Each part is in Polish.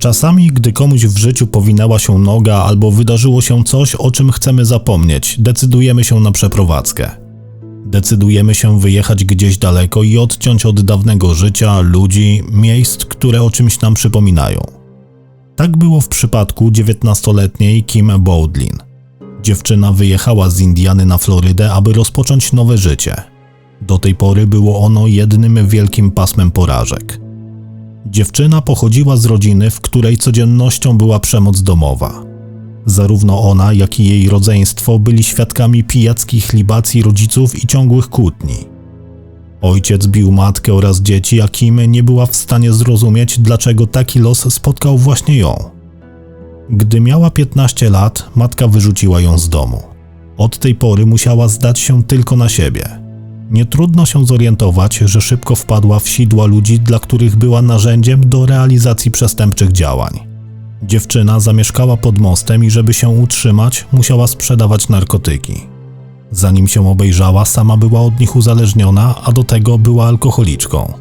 Czasami, gdy komuś w życiu powinęła się noga albo wydarzyło się coś, o czym chcemy zapomnieć, decydujemy się na przeprowadzkę. Decydujemy się wyjechać gdzieś daleko i odciąć od dawnego życia, ludzi, miejsc, które o czymś nam przypominają. Tak było w przypadku 19-letniej Kim Bowdlin. Dziewczyna wyjechała z Indiany na Florydę, aby rozpocząć nowe życie. Do tej pory było ono jednym wielkim pasmem porażek. Dziewczyna pochodziła z rodziny, w której codziennością była przemoc domowa. Zarówno ona, jak i jej rodzeństwo byli świadkami pijackich libacji rodziców i ciągłych kłótni. Ojciec bił matkę oraz dzieci, a Kim nie była w stanie zrozumieć, dlaczego taki los spotkał właśnie ją. Gdy miała 15 lat, matka wyrzuciła ją z domu. Od tej pory musiała zdać się tylko na siebie. Nie trudno się zorientować, że szybko wpadła w sidła ludzi, dla których była narzędziem do realizacji przestępczych działań. Dziewczyna zamieszkała pod mostem i żeby się utrzymać, musiała sprzedawać narkotyki. Zanim się obejrzała, sama była od nich uzależniona, a do tego była alkoholiczką.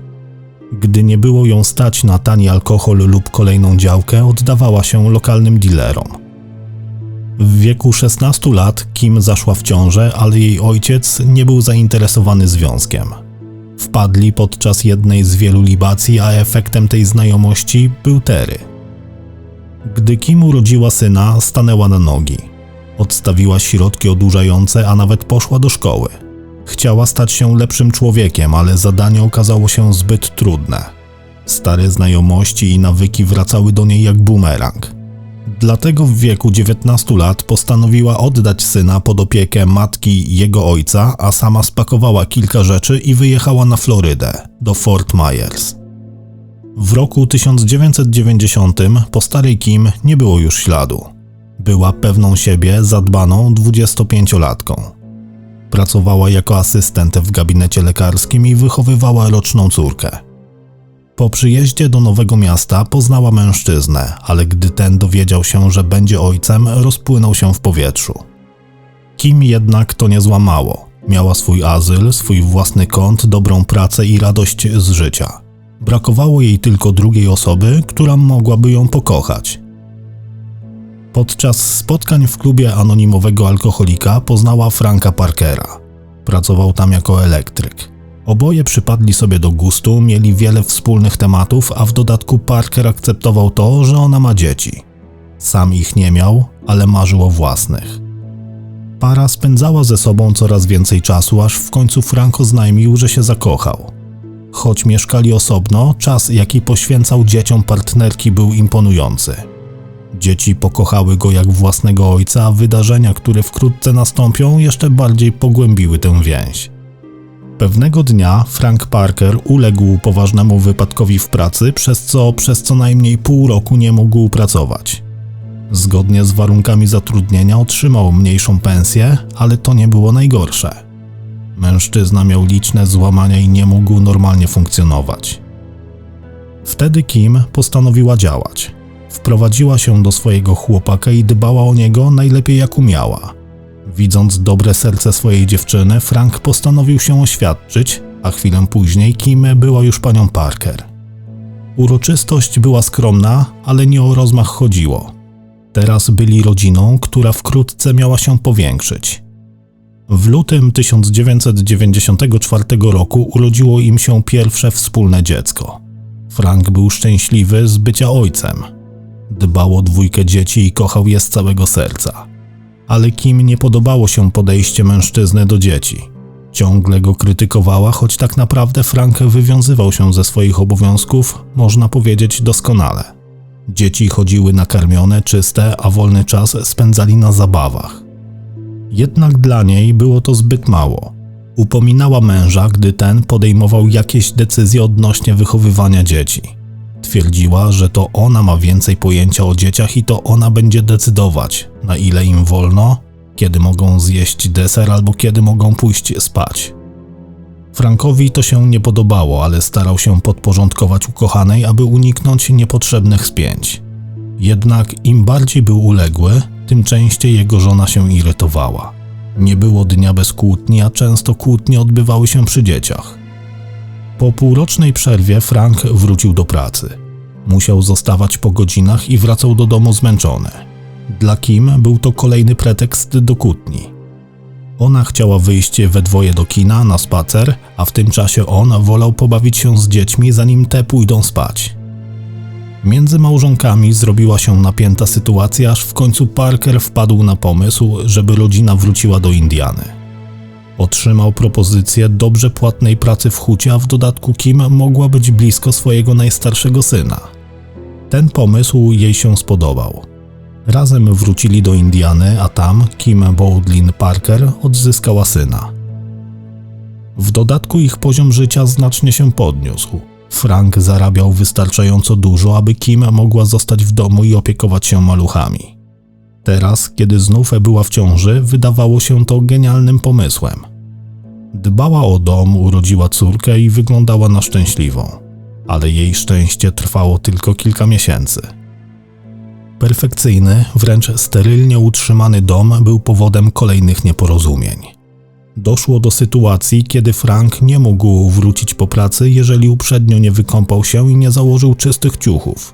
Gdy nie było ją stać na tani alkohol lub kolejną działkę, oddawała się lokalnym dealerom. W wieku 16 lat Kim zaszła w ciążę, ale jej ojciec nie był zainteresowany związkiem. Wpadli podczas jednej z wielu libacji, a efektem tej znajomości był Terry. Gdy Kim urodziła syna, stanęła na nogi. Odstawiła środki odurzające, a nawet poszła do szkoły. Chciała stać się lepszym człowiekiem, ale zadanie okazało się zbyt trudne. Stare znajomości i nawyki wracały do niej jak bumerang. Dlatego w wieku 19 lat postanowiła oddać syna pod opiekę matki jego ojca, a sama spakowała kilka rzeczy i wyjechała na Florydę, do Fort Myers. W roku 1990 po starej Kim nie było już śladu. Była pewną siebie, zadbaną 25-latką. Pracowała jako asystent w gabinecie lekarskim i wychowywała roczną córkę. Po przyjeździe do nowego miasta poznała mężczyznę, ale gdy ten dowiedział się, że będzie ojcem, rozpłynął się w powietrzu. Kim jednak to nie złamało. Miała swój azyl, swój własny kąt, dobrą pracę i radość z życia. Brakowało jej tylko drugiej osoby, która mogłaby ją pokochać. Podczas spotkań w klubie anonimowego alkoholika poznała Franka Parkera. Pracował tam jako elektryk. Oboje przypadli sobie do gustu, mieli wiele wspólnych tematów, a w dodatku Parker akceptował to, że ona ma dzieci. Sam ich nie miał, ale marzył o własnych. Para spędzała ze sobą coraz więcej czasu, aż w końcu Frank oznajmił, że się zakochał. Choć mieszkali osobno, czas jaki poświęcał dzieciom partnerki był imponujący. Dzieci pokochały go jak własnego ojca, a wydarzenia, które wkrótce nastąpią, jeszcze bardziej pogłębiły tę więź. Pewnego dnia Frank Parker uległ poważnemu wypadkowi w pracy, przez co przez co najmniej pół roku nie mógł pracować. Zgodnie z warunkami zatrudnienia otrzymał mniejszą pensję, ale to nie było najgorsze. Mężczyzna miał liczne złamania i nie mógł normalnie funkcjonować. Wtedy Kim postanowiła działać. Wprowadziła się do swojego chłopaka i dbała o niego najlepiej jak umiała. Widząc dobre serce swojej dziewczyny, Frank postanowił się oświadczyć, a chwilę później Kim była już panią Parker. Uroczystość była skromna, ale nie o rozmach chodziło. Teraz byli rodziną, która wkrótce miała się powiększyć. W lutym 1994 roku urodziło im się pierwsze wspólne dziecko. Frank był szczęśliwy z bycia ojcem. Dbał o dwójkę dzieci i kochał je z całego serca. Ale Kim nie podobało się podejście mężczyzny do dzieci. Ciągle go krytykowała, choć tak naprawdę Frank wywiązywał się ze swoich obowiązków, można powiedzieć doskonale. Dzieci chodziły nakarmione, czyste, a wolny czas spędzali na zabawach. Jednak dla niej było to zbyt mało. Upominała męża, gdy ten podejmował jakieś decyzje odnośnie wychowywania dzieci. Twierdziła, że to ona ma więcej pojęcia o dzieciach i to ona będzie decydować, na ile im wolno, kiedy mogą zjeść deser albo kiedy mogą pójść spać. Frankowi to się nie podobało, ale starał się podporządkować ukochanej, aby uniknąć niepotrzebnych spięć. Jednak im bardziej był uległy, tym częściej jego żona się irytowała. Nie było dnia bez kłótni, a często kłótnie odbywały się przy dzieciach. Po półrocznej przerwie Frank wrócił do pracy. Musiał zostawać po godzinach i wracał do domu zmęczony. Dla Kim był to kolejny pretekst do kłótni. Ona chciała wyjść we dwoje do kina na spacer, a w tym czasie on wolał pobawić się z dziećmi, zanim te pójdą spać. Między małżonkami zrobiła się napięta sytuacja, aż w końcu Parker wpadł na pomysł, żeby rodzina wróciła do Indiany. Otrzymał propozycję dobrze płatnej pracy w hucie, a w dodatku Kim mogła być blisko swojego najstarszego syna. Ten pomysł jej się spodobał. Razem wrócili do Indiany, a tam Kim Bowdlin Parker odzyskała syna. W dodatku ich poziom życia znacznie się podniósł. Frank zarabiał wystarczająco dużo, aby Kim mogła zostać w domu i opiekować się maluchami. Teraz, kiedy znów była w ciąży, wydawało się to genialnym pomysłem. Dbała o dom, urodziła córkę i wyglądała na szczęśliwą, ale jej szczęście trwało tylko kilka miesięcy. Perfekcyjny, wręcz sterylnie utrzymany dom był powodem kolejnych nieporozumień. Doszło do sytuacji, kiedy Frank nie mógł wrócić po pracy, jeżeli uprzednio nie wykąpał się i nie założył czystych ciuchów.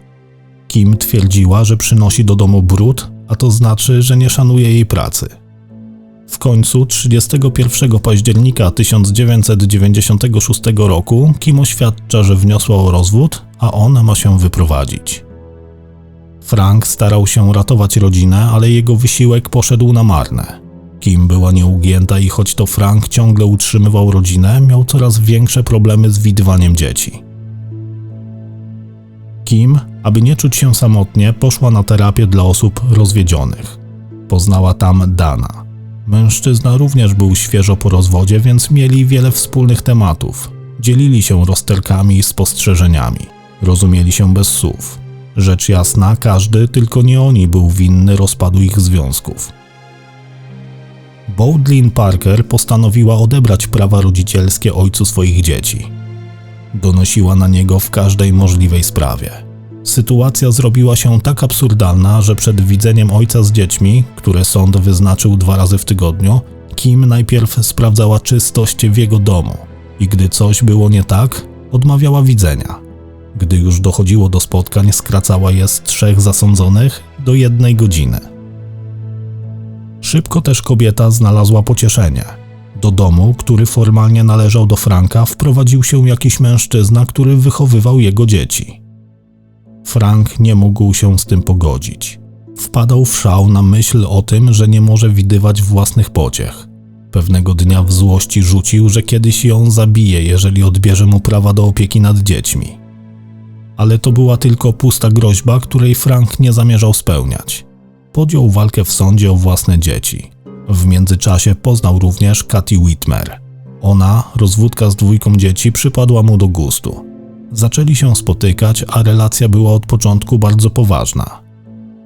Kim twierdziła, że przynosi do domu brud, a to znaczy, że nie szanuje jej pracy. W końcu 31 października 1996 roku Kim oświadcza, że wniosła o rozwód, a on ma się wyprowadzić. Frank starał się ratować rodzinę, ale jego wysiłek poszedł na marne. Kim była nieugięta i choć to Frank ciągle utrzymywał rodzinę, miał coraz większe problemy z widywaniem dzieci. Kim, aby nie czuć się samotnie, poszła na terapię dla osób rozwiedzionych. Poznała tam Dana. Mężczyzna również był świeżo po rozwodzie, więc mieli wiele wspólnych tematów. Dzielili się rozterkami i spostrzeżeniami. Rozumieli się bez słów. Rzecz jasna, każdy, tylko nie oni, był winny rozpadu ich związków. Bowdlin Parker postanowiła odebrać prawa rodzicielskie ojcu swoich dzieci. Donosiła na niego w każdej możliwej sprawie. Sytuacja zrobiła się tak absurdalna, że przed widzeniem ojca z dziećmi, które sąd wyznaczył dwa razy w tygodniu, Kim najpierw sprawdzała czystość w jego domu i gdy coś było nie tak, odmawiała widzenia. Gdy już dochodziło do spotkań, skracała je z trzech zasądzonych do jednej godziny. Szybko też kobieta znalazła pocieszenie. Do domu, który formalnie należał do Franka, wprowadził się jakiś mężczyzna, który wychowywał jego dzieci. Frank nie mógł się z tym pogodzić. Wpadał w szał na myśl o tym, że nie może widywać własnych pociech. Pewnego dnia w złości rzucił, że kiedyś ją zabije, jeżeli odbierze mu prawa do opieki nad dziećmi. Ale to była tylko pusta groźba, której Frank nie zamierzał spełniać podjął walkę w sądzie o własne dzieci. W międzyczasie poznał również Katy Whitmer. Ona, rozwódka z dwójką dzieci, przypadła mu do gustu. Zaczęli się spotykać, a relacja była od początku bardzo poważna.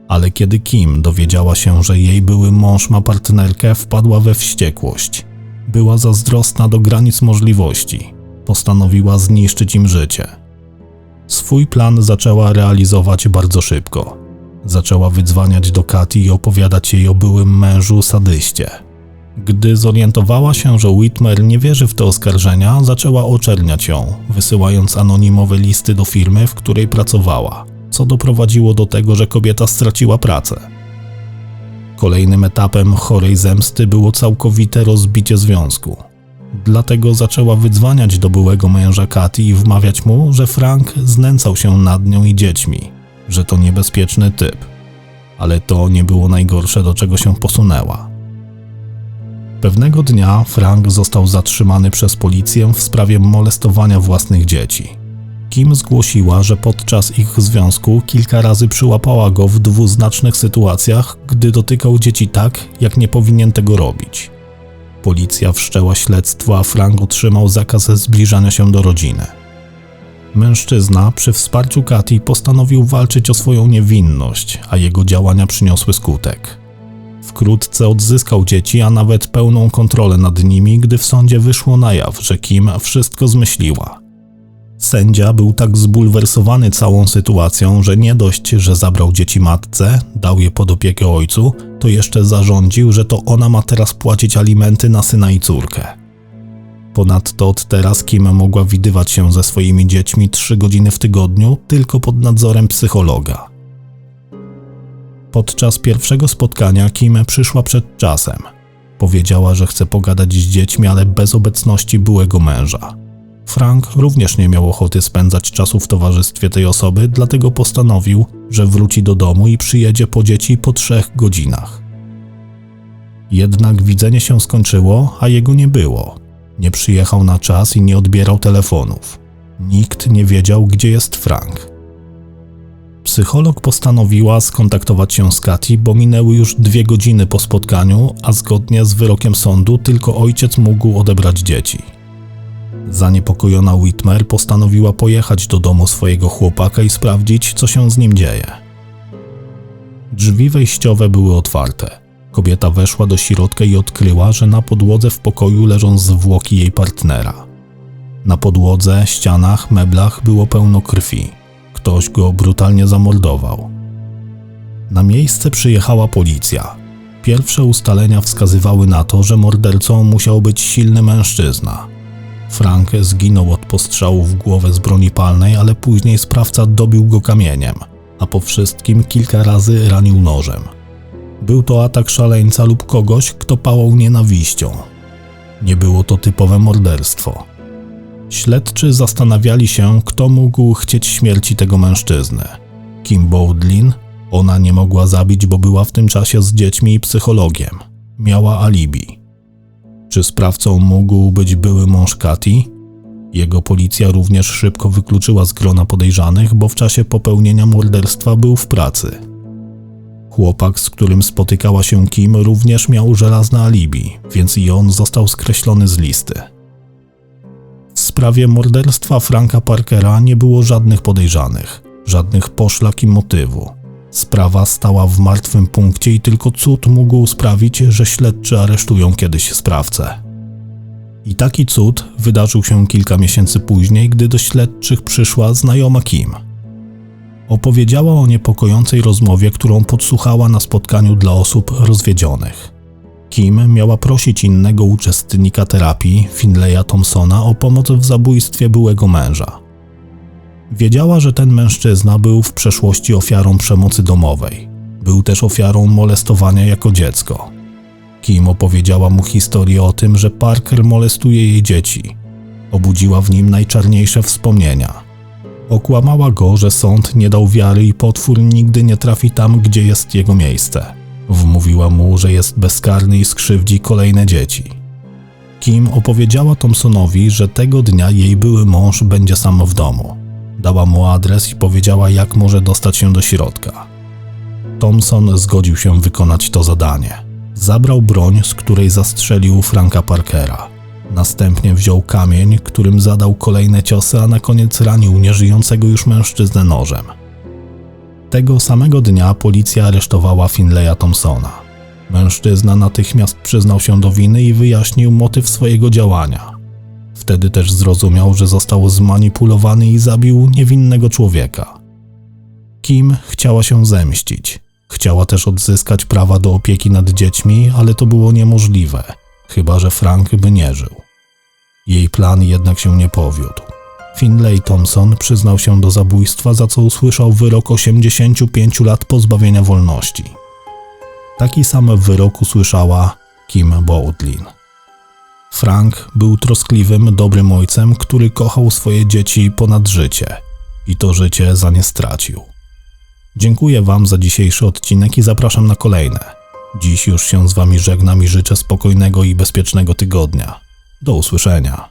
Ale kiedy Kim dowiedziała się, że jej były mąż ma partnerkę, wpadła we wściekłość. Była zazdrosna do granic możliwości. Postanowiła zniszczyć im życie. Swój plan zaczęła realizować bardzo szybko. Zaczęła wydzwaniać do Katy i opowiadać jej o byłym mężu sadyście. Gdy zorientowała się, że Whitmer nie wierzy w te oskarżenia, zaczęła oczerniać ją, wysyłając anonimowe listy do firmy, w której pracowała, co doprowadziło do tego, że kobieta straciła pracę. Kolejnym etapem chorej zemsty było całkowite rozbicie związku. Dlatego zaczęła wydzwaniać do byłego męża Katy i wmawiać mu, że Frank znęcał się nad nią i dziećmi, że to niebezpieczny typ. Ale to nie było najgorsze, do czego się posunęła. Pewnego dnia Frank został zatrzymany przez policję w sprawie molestowania własnych dzieci. Kim zgłosiła, że podczas ich związku kilka razy przyłapała go w dwuznacznych sytuacjach, gdy dotykał dzieci tak, jak nie powinien tego robić. Policja wszczęła śledztwo, a Frank otrzymał zakaz zbliżania się do rodziny. Mężczyzna przy wsparciu Katy postanowił walczyć o swoją niewinność, a jego działania przyniosły skutek. Wkrótce odzyskał dzieci, a nawet pełną kontrolę nad nimi, gdy w sądzie wyszło na jaw, że Kim wszystko zmyśliła. Sędzia był tak zbulwersowany całą sytuacją, że nie dość, że zabrał dzieci matce, dał je pod opiekę ojcu, to jeszcze zarządził, że to ona ma teraz płacić alimenty na syna i córkę. Ponadto od teraz Kim mogła widywać się ze swoimi dziećmi trzy godziny w tygodniu tylko pod nadzorem psychologa. Podczas pierwszego spotkania Kim przyszła przed czasem. Powiedziała, że chce pogadać z dziećmi, ale bez obecności byłego męża. Frank również nie miał ochoty spędzać czasu w towarzystwie tej osoby, dlatego postanowił, że wróci do domu i przyjedzie po dzieci po trzech godzinach. Jednak widzenie się skończyło, a jego nie było. Nie przyjechał na czas i nie odbierał telefonów. Nikt nie wiedział, gdzie jest Frank. Psycholog postanowiła skontaktować się z Kati, bo minęły już dwie godziny po spotkaniu, a zgodnie z wyrokiem sądu tylko ojciec mógł odebrać dzieci. Zaniepokojona Whitmer postanowiła pojechać do domu swojego chłopaka i sprawdzić, co się z nim dzieje. Drzwi wejściowe były otwarte. Kobieta weszła do środka i odkryła, że na podłodze w pokoju leżą zwłoki jej partnera. Na podłodze, ścianach, meblach było pełno krwi. Ktoś go brutalnie zamordował. Na miejsce przyjechała policja. Pierwsze ustalenia wskazywały na to, że mordercą musiał być silny mężczyzna. Frank zginął od postrzału w głowę z broni palnej, ale później sprawca dobił go kamieniem, a po wszystkim kilka razy ranił nożem. Był to atak szaleńca lub kogoś, kto pałał nienawiścią. Nie było to typowe morderstwo. Śledczy zastanawiali się, kto mógł chcieć śmierci tego mężczyzny. Kim Bowdlin? Ona nie mogła zabić, bo była w tym czasie z dziećmi i psychologiem. Miała alibi. Czy sprawcą mógł być były mąż Kati? Jego policja również szybko wykluczyła z grona podejrzanych, bo w czasie popełnienia morderstwa był w pracy. Chłopak, z którym spotykała się Kim, również miał żelazne alibi, więc i on został skreślony z listy. Sprawie morderstwa Franka Parkera nie było żadnych podejrzanych, żadnych poszlak i motywu. Sprawa stała w martwym punkcie i tylko cud mógł sprawić, że śledczy aresztują kiedyś sprawcę. I taki cud wydarzył się kilka miesięcy później, gdy do śledczych przyszła znajoma Kim. Opowiedziała o niepokojącej rozmowie, którą podsłuchała na spotkaniu dla osób rozwiedzionych. Kim miała prosić innego uczestnika terapii, Finleya Thompsona, o pomoc w zabójstwie byłego męża. Wiedziała, że ten mężczyzna był w przeszłości ofiarą przemocy domowej. Był też ofiarą molestowania jako dziecko. Kim opowiedziała mu historię o tym, że Parker molestuje jej dzieci. Obudziła w nim najczarniejsze wspomnienia. Okłamała go, że sąd nie dał wiary i potwór nigdy nie trafi tam, gdzie jest jego miejsce. Wmówiła mu, że jest bezkarny i skrzywdzi kolejne dzieci. Kim opowiedziała Thompsonowi, że tego dnia jej były mąż będzie sam w domu. Dała mu adres i powiedziała, jak może dostać się do środka. Thompson zgodził się wykonać to zadanie. Zabrał broń, z której zastrzelił Franka Parkera. Następnie wziął kamień, którym zadał kolejne ciosy, a na koniec ranił nieżyjącego już mężczyznę nożem. Tego samego dnia policja aresztowała Finleya Thompsona. Mężczyzna natychmiast przyznał się do winy i wyjaśnił motyw swojego działania. Wtedy też zrozumiał, że został zmanipulowany i zabił niewinnego człowieka. Kim chciała się zemścić. Chciała też odzyskać prawa do opieki nad dziećmi, ale to było niemożliwe, chyba że Frank by nie żył. Jej plan jednak się nie powiódł. Finlay Thompson przyznał się do zabójstwa, za co usłyszał wyrok 85 lat pozbawienia wolności. Taki sam wyrok usłyszała Kim Bowdlin. Frank był troskliwym, dobrym ojcem, który kochał swoje dzieci ponad życie i to życie za nie stracił. Dziękuję Wam za dzisiejszy odcinek i zapraszam na kolejne. Dziś już się z Wami żegnam i życzę spokojnego i bezpiecznego tygodnia. Do usłyszenia.